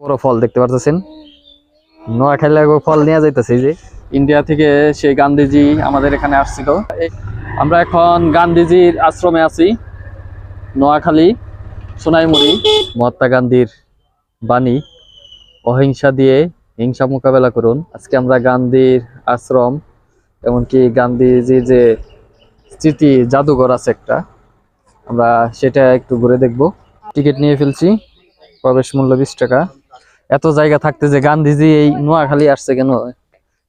বড় ফল দেখতে পারতেছেন। নোয়াখালী ফল নিয়ে যাইতেছে যে। ইন্ডিয়া থেকে সেই গান্ধীজি আমাদের এখানে আসছিল। আমরা এখন গান্ধীজির আশ্রমে আছি নোয়াখালী সোনাইমুড়ি। মহাত্মা গান্ধীর বাণী অহিংসা দিয়ে হিংসা মোকাবেলা করুন। আজকে আমরা গান্ধীর আশ্রম এমনকি গান্ধীজির যে স্মৃতি জাদুঘর আছে একটা আমরা সেটা একটু ঘুরে দেখব। টিকিট নিয়ে ফেলছি প্রবেশ মূল্য বিশ টাকা। এত জায়গা থাকতে যে গান্ধীজি এই নোয়াখালী আসছে কেন?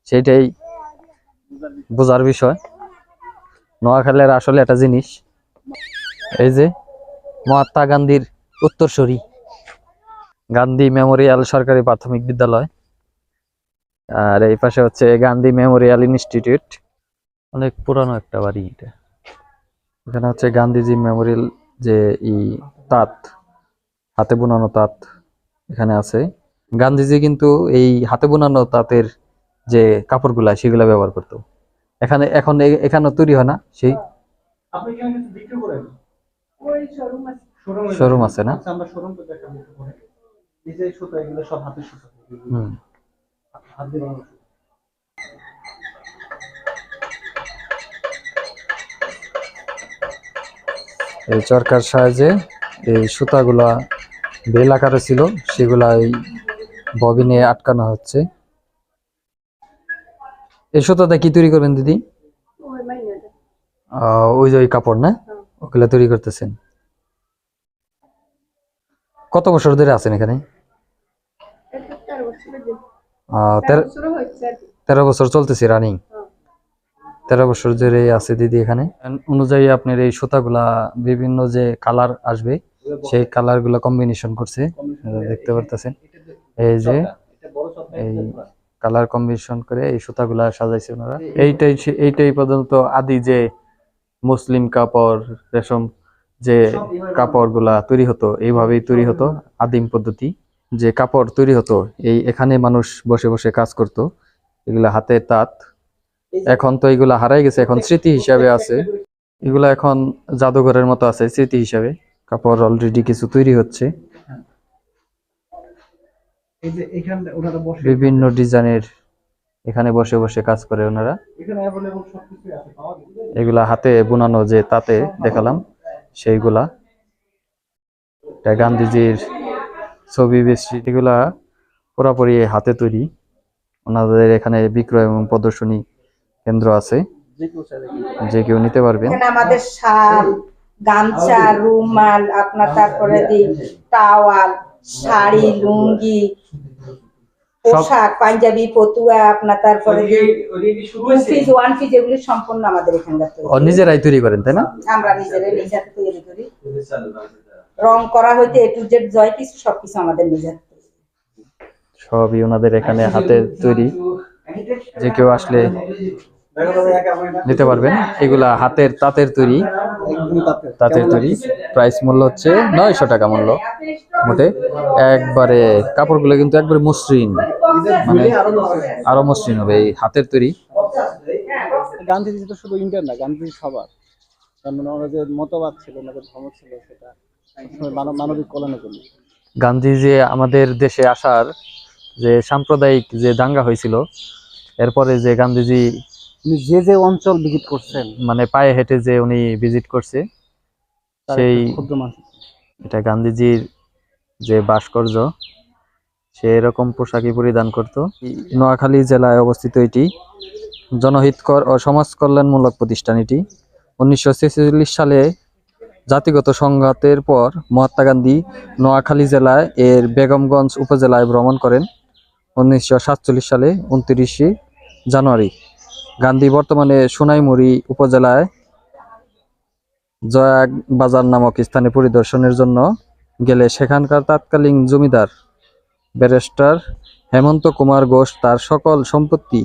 সেটাই বোঝার বিষয়। নোয়াখালীর আসলে একটা জিনিস, এই যে মহাত্মা গান্ধীর উত্তরসূরি, গান্ধী মেমোরিয়াল সরকারি প্রাথমিক বিদ্যালয়। আর এই পাশে হচ্ছে গান্ধী মেমোরিয়াল ইনস্টিটিউট। অনেক পুরানো একটা বাড়ি এটা। এখানে হচ্ছে গান্ধীজি মেমোরিয়াল যে ই তাঁত, হাতে বোনানো তাঁত এখানে আছে। গান্ধীজি কিন্তু এই হাতে বোনানো তাঁতের যে কাপড়গুলা সেগুলা ব্যবহার করতো। এখানে এখন এখানে তৈরি হয় না সেই আপনি এখানে কিছু বিক্রি করেন? ওই শোরুম আছে। শোরুম শোরুম আছে না? আচ্ছা। এই চরকার সাহায্যে এই সুতাগুলা বেল আকারে ছিল সেগুলা এই ববিনে আটকানো হচ্ছে। এই সুতাটা কি তৈরি করবেন দিদি? ওই যে ওই কাপড় না? ওগুলা তৈরি করতেছেন। কত বছর ধরে আছেন এখানে? তেরো বছর চলতেছে রানিং হ্যাঁ। তেরো বছর ধরে আছে দিদি এখানে। অনুযায়ী আপনার এই সুতাগুলা বিভিন্ন যে কালার আসবে সেই কালারগুলা কম্বিনেশন করছে। দেখতে পারতেছেন। এই যে এই কালার কম্বিনেশন করে এই সুতাগুলা সাজাইছে ওনারা। এইটাই এইটাই পর্যন্ত আদি যে মুসলিম কাপড় রেশম যে কাপড়গুলা তৈরি হতো এইভাবেই তৈরি হতো আদিম পদ্ধতি। যে কাপড় তৈরি হতো এই এখানে মানুষ বসে বসে কাজ করত এগুলা হাতে তাঁত। এখন তো এগুলা হারাই গেছে এখন স্মৃতি হিসাবে আছে। এগুলা এখন জাদুঘরের মতো আছে স্মৃতি হিসাবে। কাপড় অলরেডি কিছু তৈরি হচ্ছে এই যে এখানে ওনারা বসে বিভিন্ন ডিজাইনের এখানে বসে বসে কাজ করে ওনারা। এখানে অ্যাভেলেবল সব কিছুই আছে পাওয়া যাবে এগুলা হাতে বোনানো যে তাতে দেখালাম সেইগুলা। এটা গান্ধীজির ছবি বেশি। এগুলা পুরাপুরি হাতে তৈরি। ওনাদের এখানে বিক্রয় এবং প্রদর্শনী কেন্দ্র আছে। যে কেউ নিতে পারবেন আমাদের শাল গামছা রুমাল আপনার তারপরে দিই টাওয়াল শাড়ি লুঙ্গি পোশাক পাঞ্জাবি ফতুয়া আপনার তারপরে পিস ওয়ান পিস এগুলি সম্পূর্ণ আমাদের এখানকার তৈরি। নিজেরাই তৈরি করেন তাই না? আমরা নিজেরাই নিজের তৈরি করি। রং করা হইতে এ টু জেড জয় কিছু সবকিছু আমাদের নিজের সবই ওনাদের এখানে হাতে তৈরি। যে কেউ আসলে নিতে পারবেন। এগুলা হাতের তাঁতের তৈরি। তাঁতের তৈরি। প্রাইস মূল্য হচ্ছে নয়শো টাকা মূল্য মোটে। একবারে কাপড়গুলো কিন্তু একবারে মসৃণ। মানে আরও মসৃণ হবে এই হাতের তৈরি। গান্ধীজি তো শুধু ইন্ডিয়ান না গান্ধীজি সবার। তার মানে যে মতবাদ ছিল ওনাদের ধর্ম ছিল সেটা মানব- মানবিক কল্যাণের জন্য। গান্ধী যে আমাদের দেশে আসার যে সাম্প্রদায়িক যে দাঙ্গা হয়েছিল এরপরে যে গান্ধীজি যে যে অঞ্চল ভিজিট করছেন মানে পায়ে হেঁটে যে উনি ভিজিট করছে সেই এটা গান্ধীজির যে ভাস্কর্য সে এরকম পোশাকই পরিধান করত। নোয়াখালী জেলায় অবস্থিত এটি জনহিতকর ও সমাজ কল্যাণমূলক প্রতিষ্ঠান এটি। উনিশশো ছেচল্লিশ সালে জাতিগত সংঘাতের পর মহাত্মা গান্ধী নোয়াখালী জেলায় এর বেগমগঞ্জ উপজেলায় ভ্রমণ করেন। উনিশশো সাতচল্লিশ সালে উনত্রিশে জানুয়ারি। গান্ধী বর্তমানে সোনাইমুড়ি উপজেলায় জয়াগ বাজার নামক স্থানে পরিদর্শনের জন্য গেলে সেখানকার তৎকালীন জমিদার, ব্যারিস্টার হেমন্ত কুমার ঘোষ তার সকল সম্পত্তি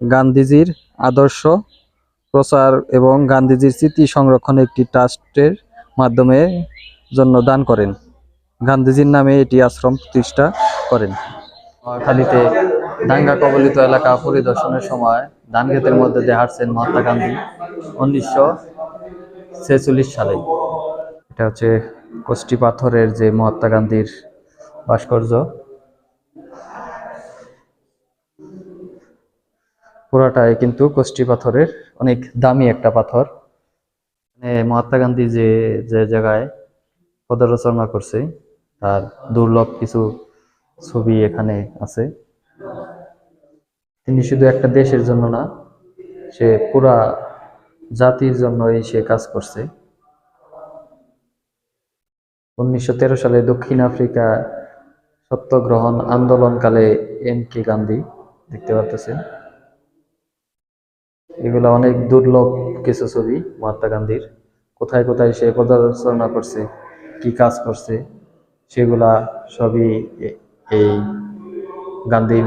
গান্ধীজির আদর্শ প্রচার এবং গান্ধীজির স্মৃতি সংরক্ষণে একটি ট্রাস্টের মাধ্যমে জন্য দান করেন। গান্ধীজির নামে এটি আশ্রম প্রতিষ্ঠা করেন। খালিতে দাঙ্গা কবলিত এলাকা পরিদর্শনের সময় ধানক্ষেতের মধ্যে দিয়ে হাঁটছেন মহাত্মা গান্ধী, উনিশশো ছেচল্লিশ সালে এটা হচ্ছে কষ্টি পাথরের যে মহাত্মা গান্ধীর ভাস্কর্য। পুরাটাই কিন্তু কষ্টি পাথরের অনেক দামি একটা পাথর। মহাত্মা গান্ধী যে যে জায়গায় পদরচনা করছে, তার দুর্লভ কিছু ছবি এখানে আছে। তিনি শুধু একটা দেশের জন্য না, সে পুরা জাতির জন্যই সে কাজ করছে। উনিশশো তেরো সালে দক্ষিণ আফ্রিকা সত্যগ্রহণ আন্দোলনকালে এম কে গান্ধী, দেখতে পারতেছেন? এগুলো অনেক দুর্লভ কিছু ছবি মহাত্মা গান্ধীর। কোথায় কোথায় সে পদচারণা করছে, কি কাজ করছে, সেগুলা সবই এই গান্ধী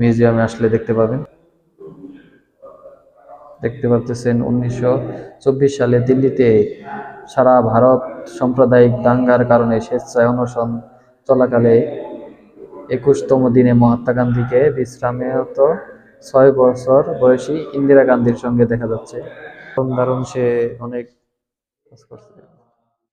মিউজিয়ামে আসলে দেখতে পাবেন। দেখতে পারতেছেন উনিশশো সালে দিল্লিতে সারা ভারত সাম্প্রদায়িক দাঙ্গার কারণে স্বেচ্ছায় অনশন চলাকালে একুশতম দিনে মহাত্মা গান্ধীকে বিশ্রামেরত ছয় বছর বয়সী ইন্দিরা গান্ধীর সঙ্গে দেখা যাচ্ছে। দারুণ সে অনেক কাজ করছে।